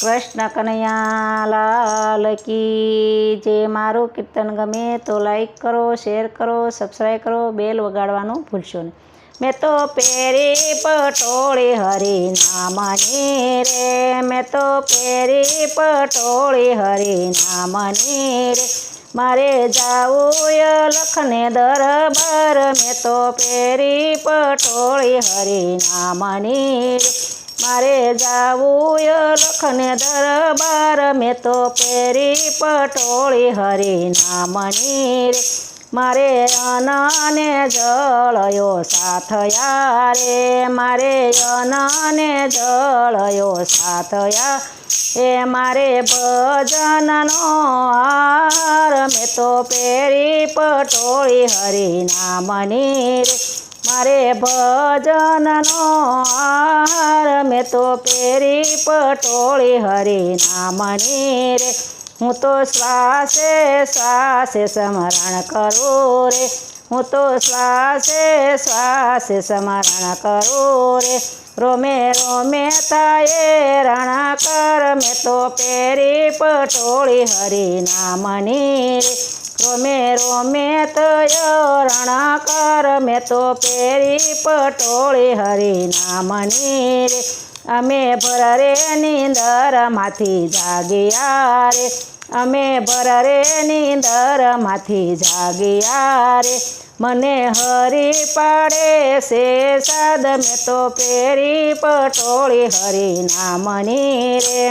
કૃષ્ણ કનૈયા લાલ કી જે મારું કીર્તન ગમે તો લાઈક કરો શેર કરો સબસ્ક્રાઈબ કરો બેલ વગાડવાનું ભૂલશો નહીં. મેં તો પેરી પટોળી હરી નામની રે. મેં તો પેરી પટોળી હરી નામની રે. મારે જાવું લખને દરબાર. મેં તો પેરી પટોળી હરી નામની રે. મારે જાવું લખને દરબાર, મેં તો પેરી પટોળી હરી નામની રે. મારે અનને જળયો સાથયા રે. મારે અનને જળયો સાથયા એ મારે ભજનનો હાર, મેં તો પેરી પટોળી હરી નામની રે. મારે ભજનનો હાર, મેં તો પેરી પટોળી હરી નામની રે. હું તો શ્વાસે શ્વાસે સ્મરણ કરું રે. હું તો શ્વાસે શ્વાસે સ્મરણ કરું રે. રોમે રોમે તાયે રણાકર મેં તો પેરી પટોળી હરી નામની રે. રોમે રોમે તયો રણાકર મેં તો પેરી પટોળી હરિના નામની રે અમે ભરરે નીંદરમાંથી જાગ્યા રે અમે ભરરે નીંદરમાંથી જાગ્યા રે મને હરી પાડે છે સાદ, મેં તો પેરી પટોળી હરિના નામની રે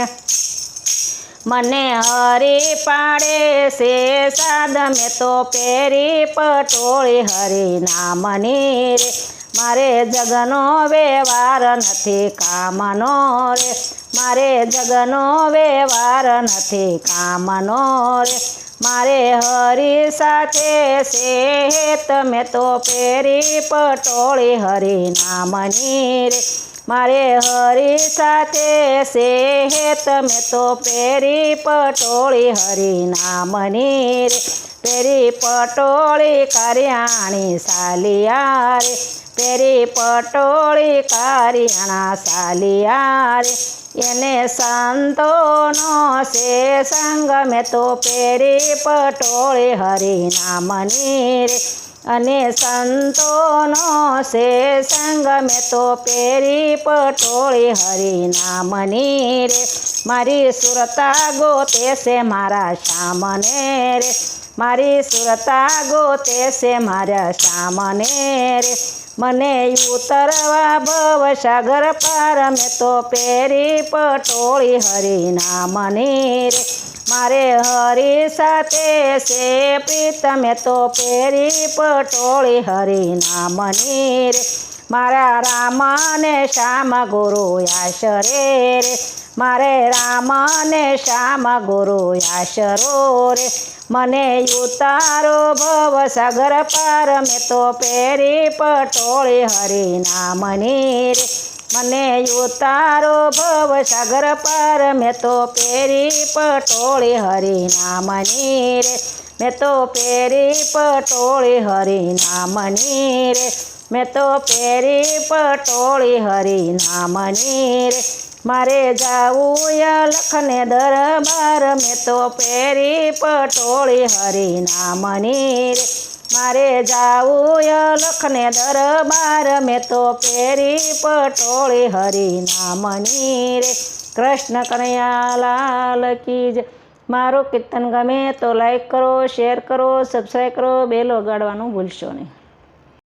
મને હરી પાડે છે સાદ, મેં તો પેરી પટોળી. હરી નામની રે, મારે જગનો વ્યવહાર નથી, કામનો રે. મારે જગનો વ્યવહાર નથી, કામનો રે. મારે હરી સાથે છે તમે તો પેરી પટોળી. હરી નામની રે મારે હરી સાથે છે તમે તો પેરી પટોળી, હરી નામની રે. પેરી પટોળી કરિયાણી સાલિયા રે. પેરી પટોળી કારિયાણા સાલિયા રે. એને સંતોનો છે સંગ, મેં તો પેરી પટોળી, હરી નામની રે. અને સંતોનો છે સંગ. મેં તો પેરી પટોળી હરિનામની રે. મારી સુરતા ગોતે છે મારા શામને રે. મારી સુરતા ગોતે છે મારા શામને રે. મને ઉતરવા ભવ સાગર પાર, મેં તો પેરી પટોળી હરી નામની રે. મારે હરી સાથે છે પ્રીત, મેં તો પેરી પટોળી હરી નામની રે. મારા રામ ને શ્યામ ગુરુ આશરે મારે રામ ને શ્યામ ગુરુ આશરો રે. મને ઉતારો ભવ સાગર પાર, મેં તો પેરી પટોળી હરી નામની રે મને ઉતારો ભવ સાગર પાર, મેં તો પેરી પટોળી હરી નામની રે મેં તો પેરી પટોળી હરી નામની રે મેં તો પેરી પટોળી હરી નામની રે મારે જાવું લખને દરબાર, મેં તો પેરી પટોળી હરી નામની રે. મારે જાવું લખને દરબાર, મેં તો પેરી પટોળી હરી નામની રે. કૃષ્ણ કનૈયા લાલ કી જ મારું કીર્તન ગમે તો લાઈક કરો શેર કરો સબસ્ક્રાઈબ કરો, બેલ વગાડવાનું ભૂલશો નહીં.